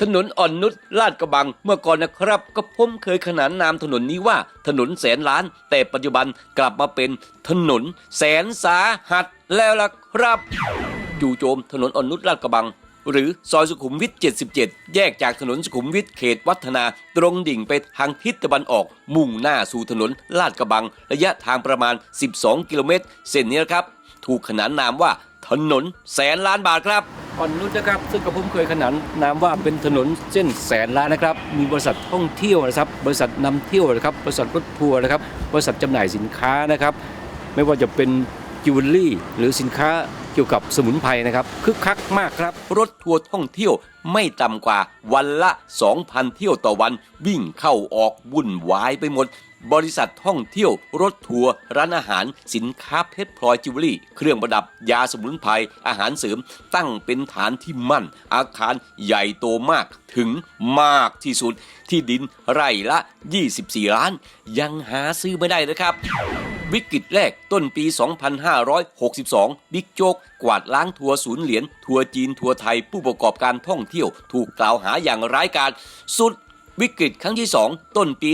ถนนอ่อนนุชลาดกระบัง เมื่อก่อนนะครับก็ผมเคยขนานนามถนนนี้ว่าถนนแสนล้าน แต่ปัจจุบันกลับมาเป็นถนนแสนสาหัสแล้วล่ะครับ จู่โจมถนนอ่อนนุชลาดกระบัง หรือซอยสุขุมวิท 77 แยกจากถนนสุขุมวิทเขตวัฒนา ตรงดิ่งไปทางทิศตะวันออก มุ่งหน้าสู่ถนนลาดกระบัง ระยะทางประมาณ 12 กิโลเมตร เส้นนี้นะครับ ถูกขนานนามว่า ถนนแสนล้านบาทครับอ่อนนุชนะครับ ซึ่งกระผมเคยขนานนามว่าเป็นถนนเส้นแสนล้านนะครับ มีบริษัทท่องเที่ยวนะครับ บริษัทนำเที่ยวนะครับ บริษัทรถทัวร์นะครับ บริษัทจำหน่ายสินค้านะครับ ไม่ว่าจะเป็นจิวเวลรี่หรือสินค้าเกี่ยวกับสมุนไพรนะครับคึกคักมากครับ รถทัวร์ท่องเที่ยวไม่ต่ำกว่าวันละ 2,000 เที่ยวต่อวัน วิ่งเข้าออกวุ่นวายไปหมด บริษัทท่องเที่ยว รถทัวร์ร้านอาหาร สินค้าเพชรพลอยจิวเวลรี่ เครื่องประดับยาสมุนไพรอาหารเสริม ตั้งเป็นฐานที่มั่น อาคารใหญ่โตมากถึงมากที่สุด ที่ดินไร่ละ 24 ล้าน ยังหาซื้อไม่ได้นะครับ วิกฤตแรกต้นปี 2562 บิ๊กโจ๊กกวาดล้างทัวร์ศูนย์เหรียญทัวร์จีนทัวร์ไทยผู้ประกอบการท่องเที่ยว ถูกกล่าวหาอย่างร้ายกาจสุด วิกฤตครั้งที่ 2 ต้นปี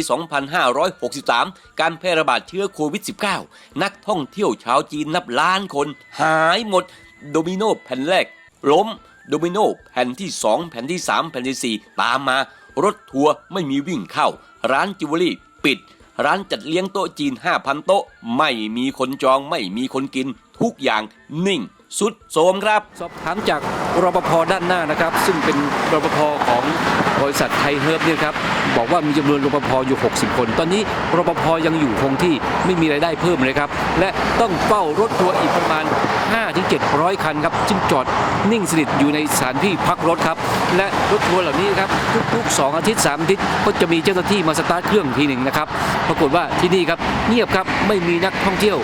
2563 การแพร่ระบาดเชื้อโควิด -19 นักท่องเที่ยวชาวจีนนับล้านคน หายหมด โดมิโนแผ่นแรก ล้ม โดมิโนแผ่นที่ 2 แผ่นที่ 3 แผ่นทีสี่4 ตามมา รถทัวร์ไม่มีวิ่งเข้า ร้านจิวเวลรี่ปิด ร้านจัดเลี้ยงโต๊ะจีน 5,000 โต๊ะ ไม่มีคนจองไม่มีคนกิน ทุกอย่างนิ่ง สุดโสมครับ สอบถามจาก รปภด้านหน้านะครับ ซึ่งเป็นรปภของบริษัทไทยเฮิร์บเนี่ยครับบอกว่ามีจำนวนรปภอยู่ 60 คน ตอนนี้รปภยังอยู่คงที่ไม่มีรายได้เพิ่มเลยครับ และต้องเฝ้ารถทัวร์อีกประมาณ 5-700 คันครับซึ่งจอดนิ่งสนิทอยู่ในสถานที่พักรถครับ และรถทัวร์เหล่านี้ครับทุกๆ 2 อาทิตย์ 3 อาทิตย์ก็จะมีเจ้าหน้าที่มาสตาร์ทเครื่องทีหนึ่งนะครับปรากฏว่าที่นี่ครับเงียบครับไม่มีนักท่องเที่ยว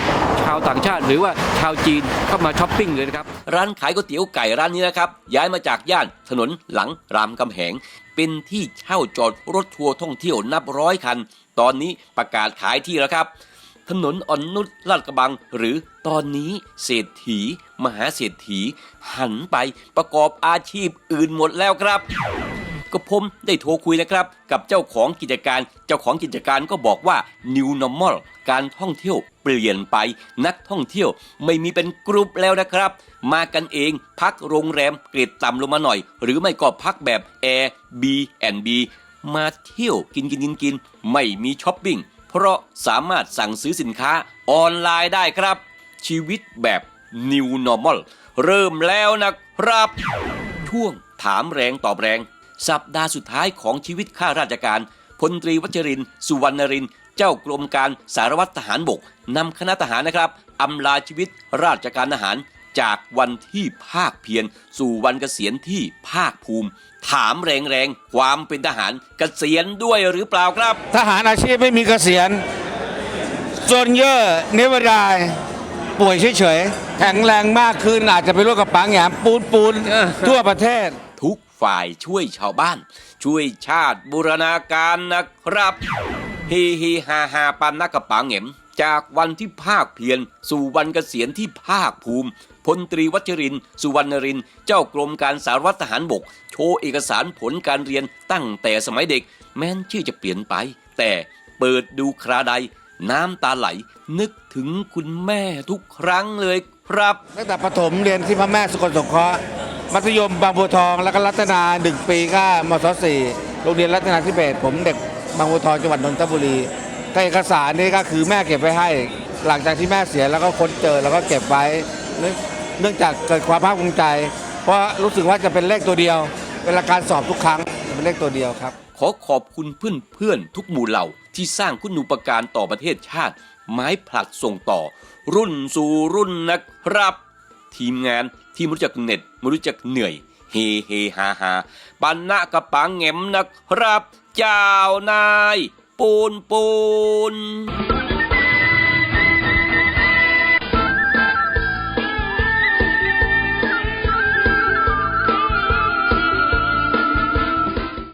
ชาวต่างชาติ หรือว่าชาวจีนเข้ามาช้อปปิ้งเลยนะครับร้านขายก๋วยเตี๋ยวไก่ร้านนี้นะครับย้ายมาจากย่านถนนหลังรามคำแหง เป็นที่เช่าจอดรถทัวร์ท่องเที่ยวนับร้อยคัน ตอนนี้ประกาศขายที่แล้วครับ ถนนอ่อนนุชลาดกระบัง หรือตอนนี้เศรษฐี มหาเศรษฐี หันไปประกอบอาชีพอื่นหมดแล้วครับ ก็ผมได้โทรคุยนะครับ กับเจ้าของกิจการ เจ้าของกิจการก็บอกว่า New Normal การท่องเที่ยวเปลี่ยนไป นักท่องเที่ยวไม่มีเป็นกรุ๊ปแล้วนะครับ มากันเองพักโรงแรมเกรดต่ำลงมาหน่อย หรือไม่ก็พักแบบ Air B n B มาเที่ยวกินกินกินกินไม่มีช้อปปิ้งเพราะสามารถสั่งซื้อสินค้าออนไลน์ได้ครับ ชีวิตแบบ New Normal เริ่มแล้วนะครับ ช่วงถามแรงตอบแรง สัปดาห์สุดท้ายของชีวิตข้าราชการพลตรีวัชรินทร์สุวรรณรินทร์เจ้ากรมการสารวัตรทหารบกนำคณะทหารนะครับอำลาชีวิตราชการทหารจากวันที่ภาคเพียรสู่วันเกษียณที่ภาคภูมิ ถามแรงๆ ความเป็นทหารเกษียณด้วยหรือเปล่าครับ ทหารอาชีพไม่มีเกษียณจนเยอะเนวดายป่วยเฉยๆแข็งแรงมากขึ้นอาจจะไปร่วมกับปังแหยมปูนปูนเออทั่วประเทศทุก ฝ่ายช่วยชาวบ้าน ช่วยชาติบูรณาการนะครับเฮเฮฮาฮาปันนักกระปังเหมจากวันที่ภาคเพียรสู่วันเกษียณที่ภาคภูมิพลตรีวัชริน สุวรรณริน เจ้ากรมการสารวัตรทหารบก โชว์เอกสารผลการเรียนตั้งแต่สมัยเด็ก แม้นชื่อจะเปลี่ยนไป แต่เปิดดูคราใด น้ำตาไหล นึกถึงคุณแม่ทุกครั้งเลยครับ ตั้งแต่ประถมเรียนที่พระแม่สกลสงเคราะห์ มัธยมบางบัวทอง แล้วก็รัตนาหนึ่งปีก็มศสี่โรงเรียนรัตนาธิเบศผมเด็กบางบัวทองจังหวัดนนทบุรีก็เอกสารนี่ก็คือแม่เก็บไว้ให้ หลังจากที่แม่เสียแล้วก็ค้นเจอแล้วก็เก็บไว้ เนื่องจากเกิดความภาคภูมิใจ เพราะรู้สึกว่าจะเป็นเลขตัวเดียว เวลาการสอบทุกครั้งจะเป็นเลขตัวเดียวครับ ขอขอบคุณเพื่อนเพื่อนๆทุกหมู่เหล่าที่สร้างคุณูปการต่อประเทศชาติ ไม้ผลัดส่งต่อ รุ่นสู่รุ่นนะครับ ทีมงานที่ไม่รู้จักเหน็ดไม่รู้จักเหนื่อย เฮเฮฮาฮาปันนะกระปังแหงมนะครับ เจ้านาย ปูนปูน